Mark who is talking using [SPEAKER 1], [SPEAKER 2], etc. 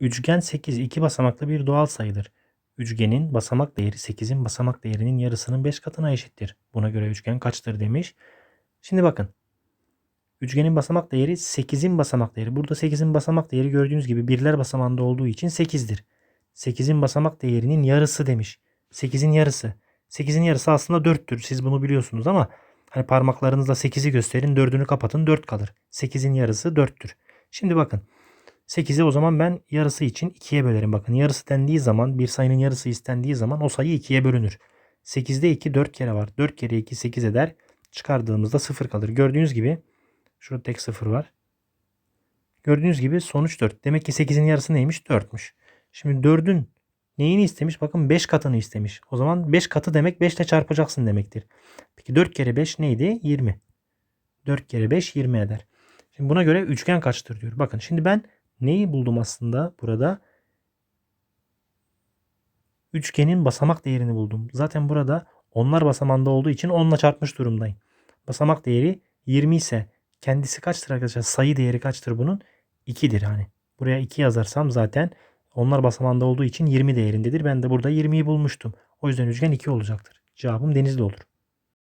[SPEAKER 1] Üçgen 8 iki basamaklı bir doğal sayıdır. Üçgenin basamak değeri 8'in basamak değerinin yarısının 5 katına eşittir. Buna göre üçgen kaçtır demiş. Şimdi bakın. Üçgenin basamak değeri 8'in basamak değeri. Burada 8'in basamak değeri gördüğünüz gibi birler basamağında olduğu için 8'dir. 8'in basamak değerinin yarısı demiş. 8'in yarısı. 8'in yarısı aslında 4'tür. Siz bunu biliyorsunuz ama hani parmaklarınızla 8'i gösterin, 4'ünü kapatın 4 kalır. 8'in yarısı 4'tür. Şimdi bakın. 8'i o zaman ben yarısı için 2'ye bölerim. Bakın yarısı dendiği zaman bir sayının yarısı istendiği zaman o sayı 2'ye bölünür. 8'de 2 4 kere var. 4 kere 2 8 eder. Çıkardığımızda 0 kalır. Gördüğünüz gibi şurada tek 0 var. Gördüğünüz gibi sonuç 4. Demek ki 8'in yarısı neymiş? 4'müş. Şimdi 4'ün neyini istemiş? Bakın 5 katını istemiş. O zaman 5 katı demek 5 ile çarpacaksın demektir. Peki 4 kere 5 neydi? 20. 4 kere 5 20 eder. Şimdi buna göre üçgen kaçtır diyor. Bakın şimdi ben neyi buldum aslında burada? Üçgenin basamak değerini buldum. Zaten burada onlar basamanda olduğu için 10'la çarpmış durumdayım. Basamak değeri 20 ise kendisi kaçtır arkadaşlar? Sayı değeri kaçtır bunun? 2'dir hani. Buraya 2 yazarsam zaten onlar basamanda olduğu için 20 değerindedir. Ben de burada 20'yi bulmuştum. O yüzden üçgen 2 olacaktır. Cevabım denizli olur.